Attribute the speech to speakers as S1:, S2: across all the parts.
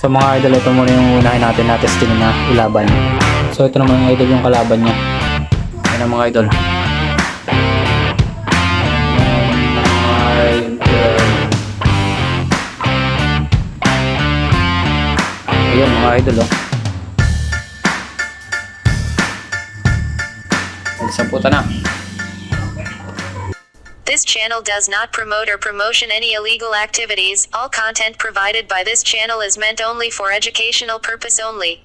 S1: So mga idol, ito muna yung unahin natin na testing na ilaban. So ito naman mga idol yung kalaban niya. Yan ang mga idol. Ayan mga idol oh. Nagsamputa na.
S2: This channel does not promote or promotion any illegal activities. All content provided by this channel is meant only for educational purpose only.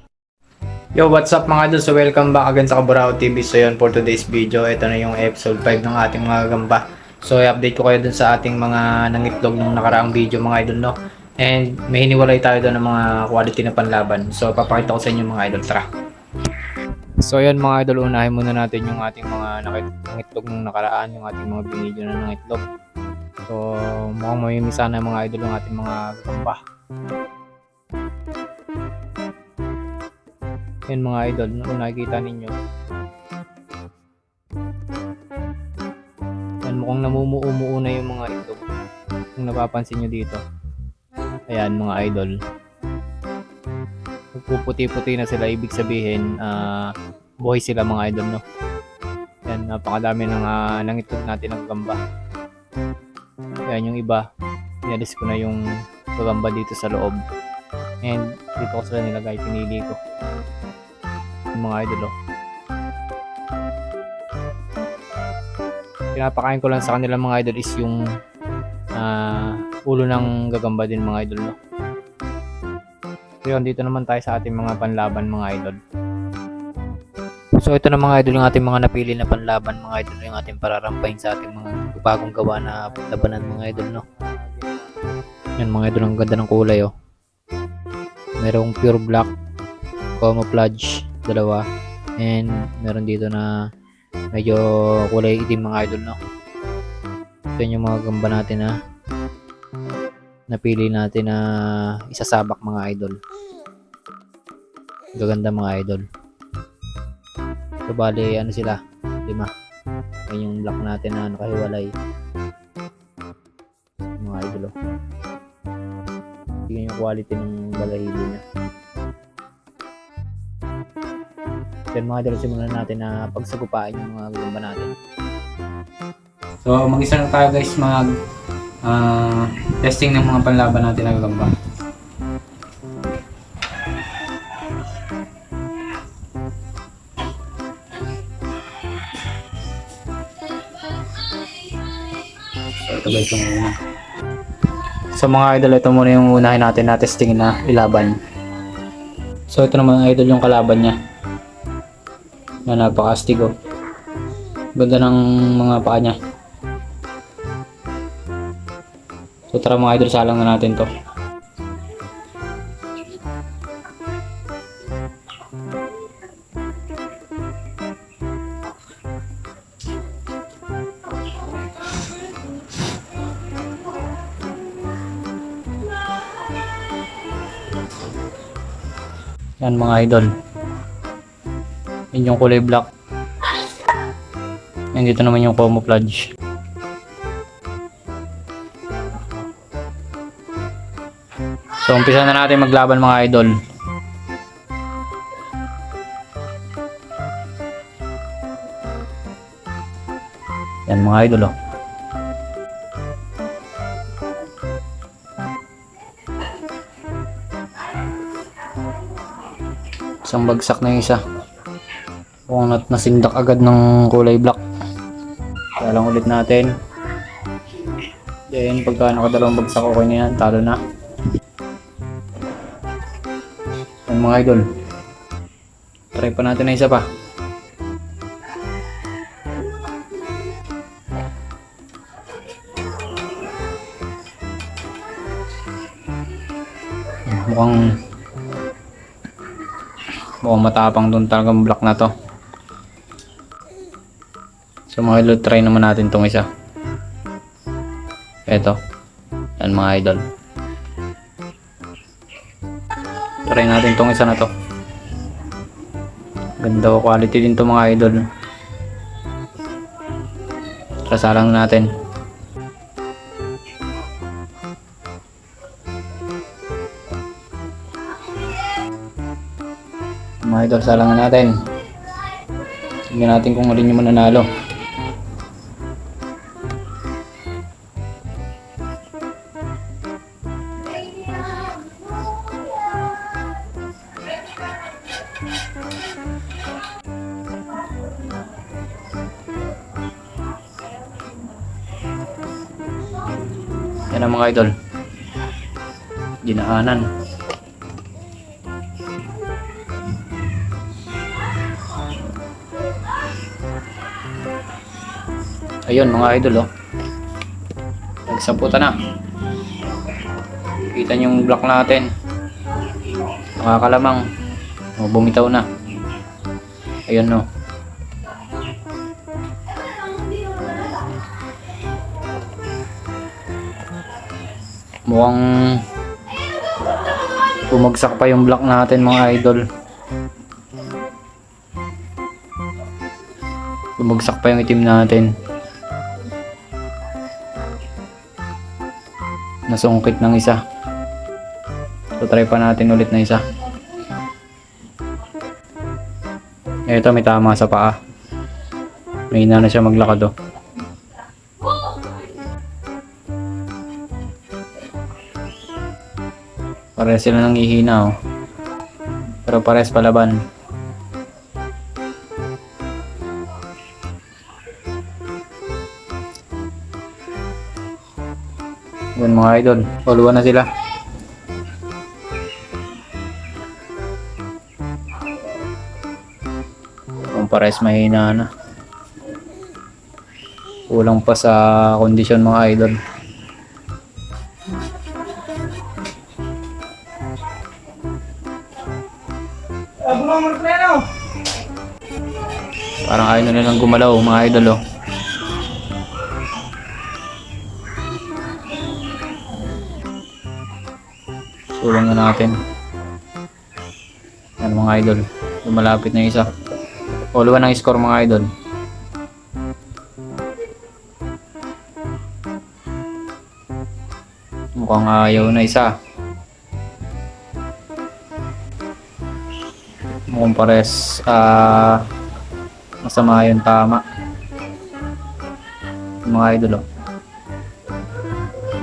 S1: Yo, what's up mga idol? So welcome back again sa Kaburao TV. So yun for today's video. Ito na yung episode 5 ng ating mga gamba. So i-update ko kayo dun sa ating mga nangitlog nung nakaraang video mga idol no. And may hiniwalay tayo doon ng mga quality na panlaban. So papakita ko sa inyo mga idol. Tara! So yan mga idol, unahin muna natin yung ating mga nangitlog nung nakaraan, yung ating mga binidyo na nangitlog. So mukhang mamimisa na mga idol yung ating mga gamba. Yan mga idol, kung nakikita ninyo. Yan mukhang namumuumuo na yung mga itlog. Kung napapansin nyo dito. Ayan mga idol. Nagpuputi-puti na sila, ibig sabihin, ah buhay sila mga idol, no? Yan, napakadami ng uh, nangitlog natin ng gamba. Yan yung iba, inalis ko na yung gagamba dito sa loob. And dito ko sila nilagay, pinili ko yung mga idol oh. Pinapakain ko lang sa kanila mga idol is yung ah, ulo ng gagamba din mga idol no. So yun, dito naman tayo sa ating mga panlaban mga idol. So ito na mga idol yung ating mga napili na panlaban mga idol yung ating pararampahin sa ating mga bagong gawa na labanan mga idol no. Yan mga idol ang ganda ng kulay oh. Merong pure black, camouflage, dalawa. And meron dito na medyo kulay itim mga idol, no? Ito yung mga gamba natin na napili natin na isasabak mga idol. Gaganda mga idol. So, bali, ano sila? Lima. Yan yung block natin na nakahiwalay. Mga idol, oh. Tingnan yung quality ng balahili niya. Then mga idol, simulan natin na pagsagupain yung mga gagamba natin. So, mag-isa na tayo guys mag ah, testing ng mga panlaban natin na gagamba. So, ito guys yung. So mga idol, ito muna yung unahin natin na testing na ilaban. So ito naman idol yung kalaban niya na napakastig oh. Ganda ng mga paa niya. So tara mga idol, salang na natin to. Yan mga idol. Yan yung kulay black. Yan dito naman yung camouflage. So umpisa na natin maglaban mga idol. Yan mga idol oh. Isang bagsak na isa. Nat nasindak agad ng kulay black. Kaya lang ulit natin. Then pagka nakadalawang bagsak okay na yan, talo na. Yan mga idol. Try pa natin na isa pa. Mukhang Mukhang matapang doon talagang block na to. So mga idol, try naman natin tong isa. Eto. Yan mga idol. Try natin tong isa na to. Ganda quality din to mga idol. Trasalang natin. Idol, salangan natin. Tingnan natin kung alin yung mananalo. Yan ang mga idol. Ginaanan. Ayun mga idol oh. Nagsamputan na. Kita yung block natin. Nakakalamang. Oh, bumitaw na. Ayun no. Mukhang bumagsak pa yung block natin mga idol. Bumagsak pa yung itim natin. Nasungkit ng isa. So try pa natin ulit na isa. Ito may tama sa paa. May na na siya maglakad oh. Pares sila nang ihina oh. Pero pares palaban. Yan mga idol. Followan na sila. Kung pares mahina na. Kulang pa sa kondisyon mga idol. Parang ayaw na nilang gumalaw mga idol oh. Sulang na natin. Yan mga idol. Lumalapit na isa. All one ang score mga idol. Mukhang ayaw na isa. Mukhang pares ah masama yung tama. Mga idol oh.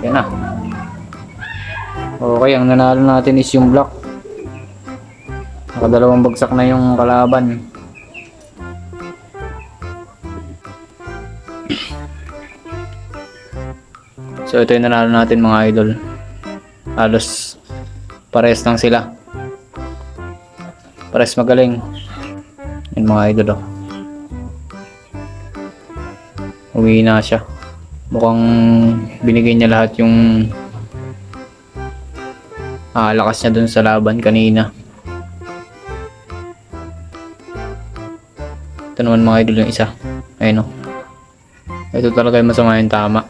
S1: Yan na. Okay, ang nanalo natin is yung block. Nakadalawang bagsak na yung kalaban. So ito yung nanalo natin mga idol. Halos pares lang sila. Pares magaling. Yung mga idol oh. Uwi na siya. Mukhang binigay niya lahat yung ah, lakas niya dun sa laban kanina. Ito naman mga idol yung isa. Ayun o. Ito talaga yung masama yung tama.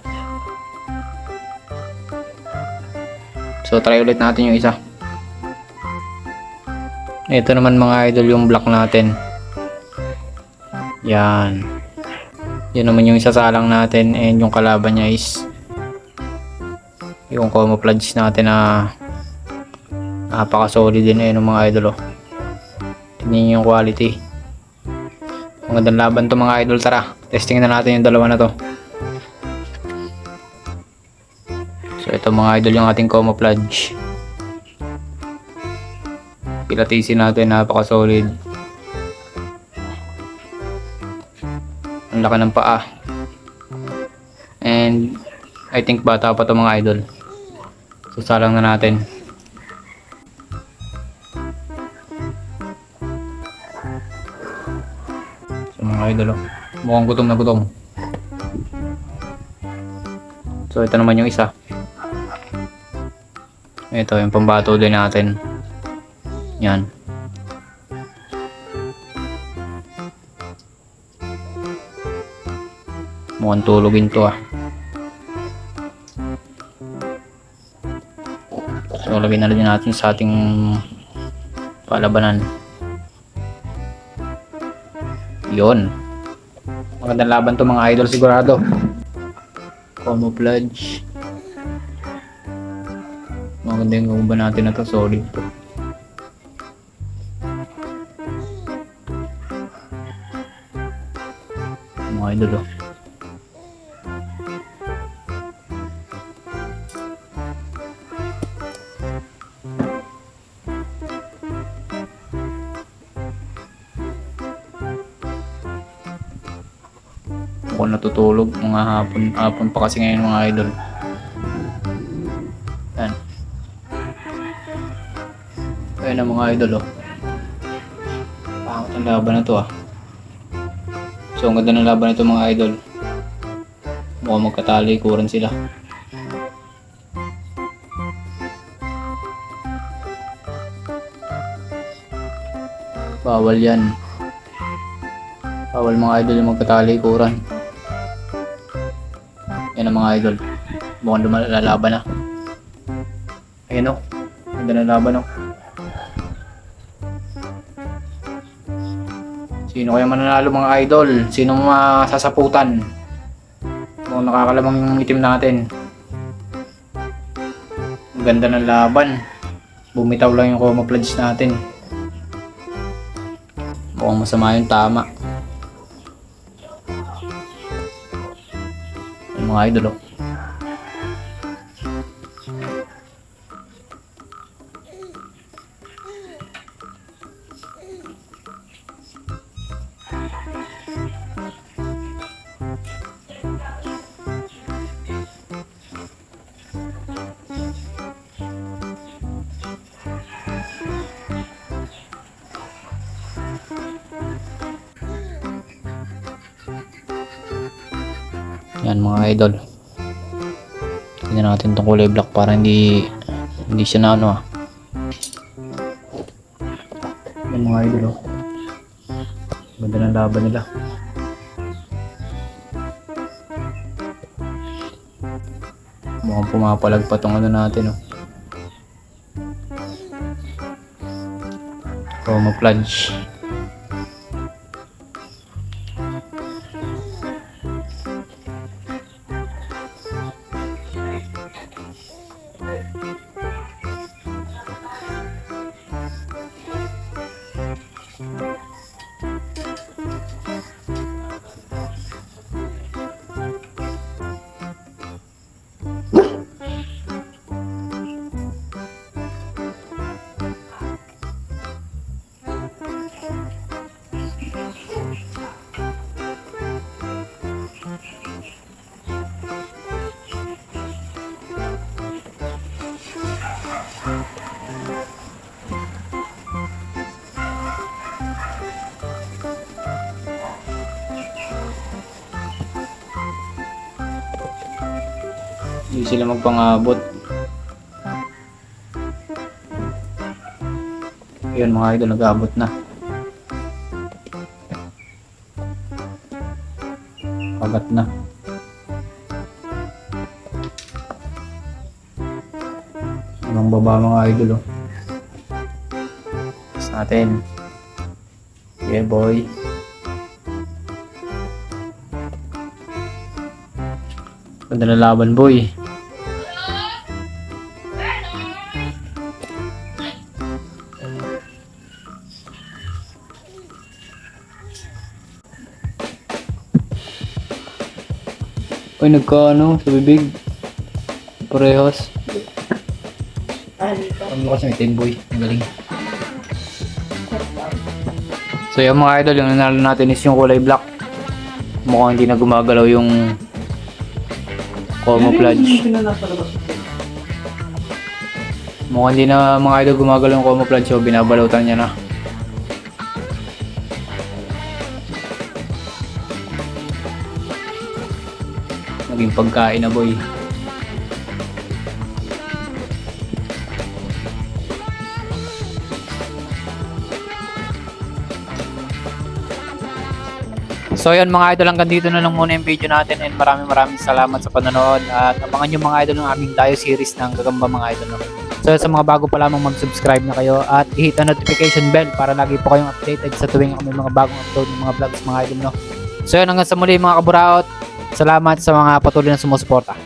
S1: So try ulit natin yung isa. Ito naman mga idol yung block natin. Yan. Yun naman yung isasalang natin and yung kalaban niya is yung camouflage natin na napaka solid din eh ng mga idol oh. Tingnan yung quality. Magandang laban to mga idol tara. Testing na natin yung dalawa na to. So ito mga idol yung ating camouflage. Pilatisin natin napaka solid. Ang laki ng paa. And I think bata pa to mga idol. So salang na natin. Mga idol oh. Mukhang gutom na gutom. So ito naman yung isa. Ito yung pambato din natin. Yan. Mukhang tulogin to ah. So lagyan na rin natin sa ating palabanan. Yun. Magandang laban to mga idol sigurado. Como Camouflage. Maganda yung gumba natin na to. Solid to. Mga idol oh. Ako natutulog mga hapon, hapon pa kasi ngayon mga idol. Yan. Ayun na mga idol oh. Pangit ang laban na to ah. So ang ganda ng laban nito mga idol. Mukhang magkatalikuran sila. Bawal yan. Bawal mga idol yung magkatalikuran. Yan mga idol. Mukhang lumalalaban na. Ayun o. Ganda ng laban o. Sino kaya mananalo mga idol? Sino masasaputan? Mukhang nakakalamang yung itim natin. Ganda ng laban. Bumitaw lang yung camouflage natin. Mukhang masama yung tama. Mga idol oh. Yan mga idol. Tingnan natin itong kulay black para hindi hindi siya na ano ah. Yan mga idol oh. Ganda ng laban nila. Mukhang pumapalag pa tong ano natin oh. Camouflage. Hindi sila magpangabot. Yun mga idol, nag-abot na. Pagat na. Hanggang baba mga idol oh. Tapos natin. Yeah boy. Ganda na laban boy. Uy, nagkaano sa bibig. Parehas. Ang lakas ng itim boy. Ang galing. So yung mga idol, yung nanalo natin is yung kulay black. Mukhang hindi na gumagalaw yung camouflage. Mukhang hindi na mga idol gumagalaw yung camouflage so binabalutan niya na. Naging pagkain na boy. So yun mga idol hanggang dito na lang muna yung video natin and maraming maraming salamat sa panonood at abangan nyo mga idol ng aming tayo series ng gagamba mga idol. no? So sa mga bago pa lamang mag-subscribe na kayo at i-hit ang notification bell para lagi po kayong updated sa tuwing kami mga bagong upload ng mga vlogs mga idol. No? So yun hanggang sa muli mga kaburaot. Salamat sa mga patuloy na sumusuporta.